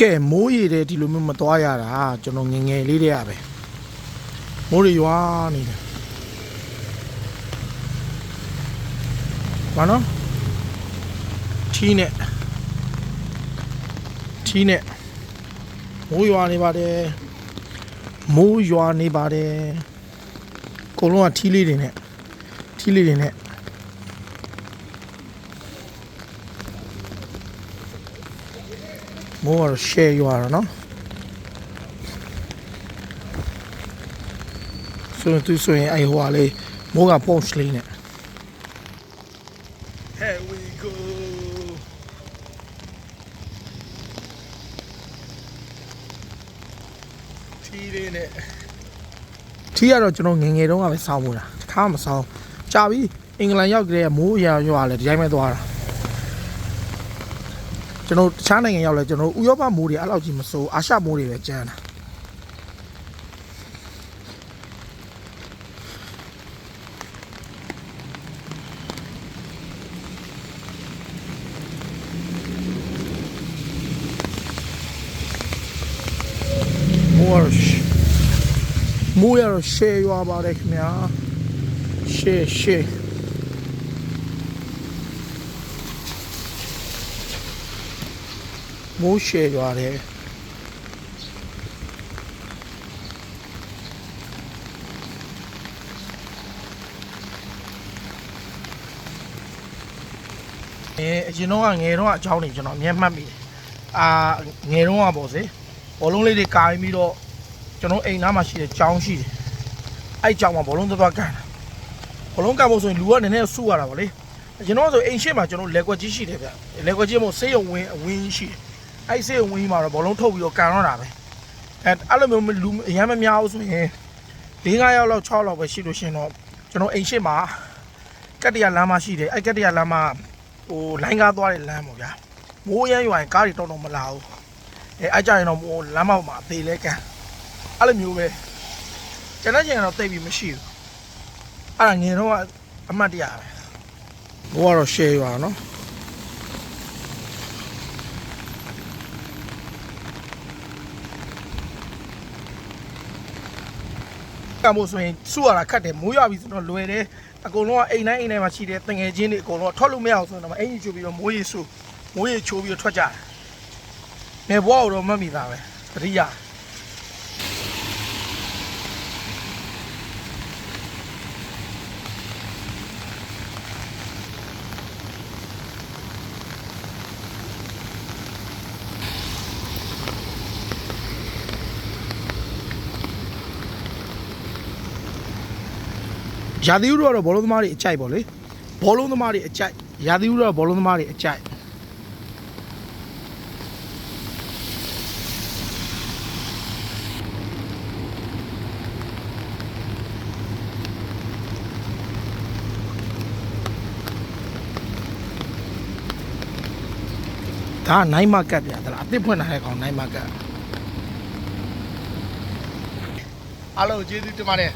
ကဲမိုးရေတဲ့ဒီလိုမျိုးမသွားရတာကျွန်တော်ငယ်ငယ်လေးတည်းရပဲမိုးတွေရွာနေတယ်ဘာနော်ထီးနဲ့ထီးနဲ့မိုးရွာနေပါတယ်မိုးရွာနေပါတယ်အကုန်လုံးကထီးလေးတွေနဲ့ထီးလေးတွေနဲ့ မိုးကတော့ share ရွာတာနော်ဆိုရင်သူဆိုရင်အဲ့ဟိုကလေးမိုးက punch လေးနဲ့ Here we go ထီးလေးနဲ့ထီးကတော့ကျွန်တော်ငယ်ငယ်တုန်းကပဲစောင်းမှုတာတစ်ခါမှမစောင်းကြာပြီအင်္ဂလန်ရောက်ကြတဲ့မိုးရွာရွာလဲဒီတိုင်းပဲသွားတာ ကျွန်တော်တခြားနိုင်ငံရောက်လဲကျွန်တော်ဥရောပမိုးတွေအဲ့လောက်ကြီးမစိုးအာရှမိုးတွေပဲကျန်းတာမိုးရရှမိုးရရှေရွာပါတယ်ခင်ဗျာရှေရှေ မိုးရှယ်ရွာတယ်အဲအရင်တော့ငယ်တော့အချောင်းနေကျွန်တော်အမြဲမှတ်မိတယ်အာငယ်တော့ပေါ့စေဘောလုံးလေးတွေကာရင်ပြီးတော့ကျွန်တော်အိမ်သားမှာရှိတဲ့ချောင်းရှိတယ်အဲ့ချောင်းမှာဘောလုံးသွားသွားကန်တာဘောလုံးကန်ဖို့ဆိုရင်လူကနည်းနည်းဆူရတာပါလေကျွန်တော်ဆိုအိမ်ရှိမှာကျွန်တော်လက်ကွက်ကြီးရှိတယ်ဗျလက်ကွက်ကြီးမို့ဆေးရုံဝင်အဝင်းရှိတယ် အဲ့ဆေးရုံဝင်းမှာတော့ဘောလုံးထုတ်ပြီးတော့ကန်တော့တာပဲအဲအဲ့လိုမျိုးလူအရင်မများဘူးဆိုရင်၄၅ယောက်လောက်6လောက်ပဲရှိလို့ရှင်တော့ကျွန်တော်အိမ်ရှိမှာကတ္တရလမ်းမရှိတယ်အဲ့ကတ္တရလမ်းမှာဟိုလိုင်းကားသွားတဲ့လမ်းပေါ့ဗျာမိုးရမ်းရွာရင်ကားတွေတော့တော့မလာဘူးအဲအဲ့ကြရင်တော့ဟိုလမ်းမောက်မှာအသေးလဲကန်အဲ့လိုမျိုးပဲကျွန်တော်ကျင်တော့တိတ်ပြီးမရှိဘူးအဲ့ဒါငယ်တော့အမှတ်တရပဲဘိုးကတော့ share ရွာနော် ကမို့ဆိုရင်စုရတာခတ်တယ်မိုးရွာပြီဆိုတော့လွယ်တယ်အကုန်လုံးကအိမ်တိုင်းအိမ်တိုင်းမှာရှိတဲ့တငယ်ချင်းတွေအကုန်လုံးထွက်လို့မရအောင်ဆိုတော့အင်ကြီးချိုးပြီးတော့မိုးရေဆူမိုးရေချိုးပြီးတော့ထွက်ကြတယ်နေဘွားတော့မတ်မိသားပဲတတိယ ရာသီဥတုကတော့ဘောလုံးသမားတွေအကြိုက်ပေါ့လေဘောလုံးသမားတွေအကြိုက်ရာသီဥတုကတော့ဘောလုံးသမားတွေအကြိုက်ဒါနိုင်မကတ်ပြဒါလားအစ်စ်ဖွင့်လာတဲ့ကောင်နိုင်မကတ်အားလုံးကျေးဇူးတင်ပါတယ်